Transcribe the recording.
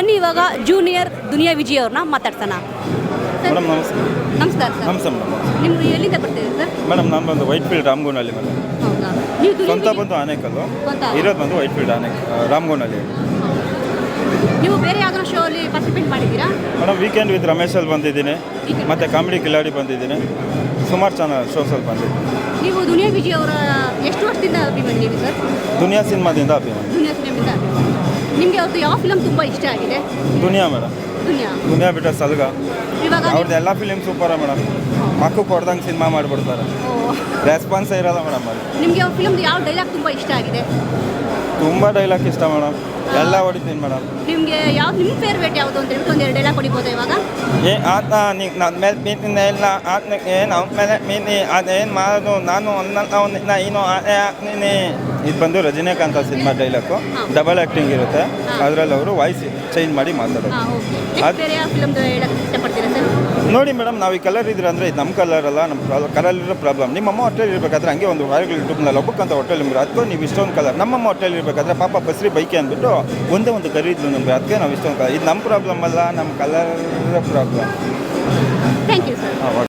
ಬನ್ನಿ ಇವಾಗ ಜೂನಿಯರ್ ದುನಿಯಾ ವಿಜಯ್ ಅವ್ರನ್ನ ಮಾತಾಡ್ಸೋಣ. ಮೇಡಮ್ ನಮಸ್ಕಾರ ನಮಸ್ಕಾರ ಸರ್. ನಮಸ್ತೆ ಮೇಡಮ್. ನಿಮ್ಗೆ ಎಲ್ಲಿಂದ ಬರ್ತಿದೆ ಸರ್? ಮೇಡಮ್ ನಾನು ಬಂದು ವೈಟ್ ಫೀಲ್ಡ್ ರಾಮಗೋನಲ್ಲಿ ಮೇಡಮ್. ಹೌದಾ? ನೀವು ದುನಿಯಾ ಸ್ವಂತ ವಿಜಯ್- ಬಂದು ಆನೇಕಲ್ಲು. ಸ್ವಂತ? ಇರೋದು ಬಂದು ವೈಟ್ ಫೀಲ್ಡ್ ಆನೆ ರಾಮಗೋನಲ್ಲಿ. ನೀವು ಬೇರೆ ಯಾವ್ದಾರ ಶೋ ಅಲ್ಲಿ ಪಾರ್ಟಿಸಿಪೇಟ್ ಮಾಡಿದ್ದೀರಾ? ಮೇಡಮ್ ವೀಕೆಂಡ್ ವಿತ್ ರಮೇಶಲ್ಲಿ ಬಂದಿದ್ದೀನಿ. ಮತ್ತು ಕಾಮಿಡಿ ಕಿಲಾಡಿ ಬಂದಿದ್ದೀನಿ. ಸುಮಾರು ಚಾನಲ್ ಶೋಸಲ್ಲಿ ಬಂದಿದ್ದೀನಿ. ನೀವು ದುನಿಯಾ ವಿಜಯ್ ಅವರ ಎಷ್ಟು ವರ್ಷದಿಂದ ಅಭಿಮಾನಿ ನೀವು ಸರ್? ದುನಿಯಾ ಸಿನಿಮಾದಿಂದ ಅಭಿಮಾನಿ. ದುನಿಯಾ ಸಿನಿಮಾದಿಂದ ನಿಮಗೆ ಅವ್ರದ್ದು ಯಾವ ಫಿಲಮ್ ತುಂಬ ಇಷ್ಟ ಆಗಿದೆ? ದುನಿಯಾ ಮೇಡಮ್. ದುನಿಯಾ? ದುನಿಯಾ ಬಿಟ್ಟ ಸಲ್ಗ. ಇವಾಗ ಅವ್ರದ್ದು ಎಲ್ಲ ಫಿಲಿಮ್ ಸೂಪರ ಮೇಡಮ್. ಮಕ್ಕಳು ಕೊಡ್ದಂಗೆ ಸಿನಿಮಾ ಮಾಡಿಬಿಡ್ತಾರೆ. ರೆಸ್ಪಾನ್ಸೇ ಇರಲ್ಲ ಮೇಡಮ್ ನಿಮಗೆ ಅವ್ರ ಫಿಲಮ್ ಯಾವ ಡೈಲಾಗ್ ತುಂಬ ಇಷ್ಟ ಆಗಿದೆ? ತುಂಬ ಡೈಲಾಗ್ ಇಷ್ಟ ಮೇಡಮ್. ಎಲ್ಲ ಹೊಡಿತೀನಿ ಮೇಡಮ್. ನಿಮಗೆ ಯಾವ್ದು ನಿಮ್ಮ ಫೇವ್ರೇಟ್ ಯಾವುದು ಅಂತ ಹೇಳ್ಬಿಟ್ಟು ಒಂದು ಎರಡೆಲ್ಲ ಡೈಲಾಗ್ ಇವಾಗ? ಏ ಆತ ನೀ ನನ್ನ ಮೇಲೆ ಬೀತಿನ ಇಲ್ಲ ಆತನ ಏನು ಅವ್ನ ಮೇಲೆ ಮೀನಿ ಅದೇನು ಮಾಡೋದು? ನಾನು ಅವನ ಏನು ನೀನೆ ಇದು ಬಂದು Rajinikanth cinema dialogue double acting ಇರುತ್ತೆ. ಅದರಲ್ಲಿ ಅವರು ವಾಯ್ಸ್ ಚೇಂಜ್ ಮಾಡಿ ಮಾತಾಡೋದು. ಬೇರೆ ಯಾವ ಫಿಲಮ್ದು ಹೇಳಕ್ಕೆ ನೋಡಿ ಮೇಡಮ್ ನಾವು ಈ ಕಲರ್ ಇದ್ರೆ ಅಂದರೆ ಇದು ನಮ್ಮ ಕಲರ್ ಅಲ್ಲ ನಮ್ಮ ಕಲರ್ ಇರೋ ಪ್ರಾಬ್ಲಮ್ ನಿಮ್ಮಮ್ಮ ಹೋಟೆಲ್ ಇರಬೇಕಾದ್ರೆ ಹಂಗೆ ಒಂದು ವಾರಗಳು ಯೂಟ್ಯೂಬ್ನಲ್ಲಿ ಒಬ್ಬಕ್ಕಂತ ಹೋಟೆಲ್ ನಿಮ್ಗೆ ಅದಕ್ಕೂ ನೀವು ಇಷ್ಟೊಂದು ಕಲರ್ ನಮ್ಮಮ್ಮ ಹೋಟೆಲ್ ಇರಬೇಕಾದ್ರೆ ಪಾಪ ಬಸ್ರಿ ಬೈಕೆ ಅಂದ್ಬಿಟ್ಟು ಒಂದೇ ಒಂದು ಕರಿ ಇದ್ಲು ನಮಗೆ ಅದಕ್ಕೆ ನಾವು ಇಷ್ಟೊಂದು ಕಲರ್ ಇದು ನಮ್ಮ ಪ್ರಾಬ್ಲಮ್ ಅಲ್ಲ ನಮ್ಮ colour problem thank you sir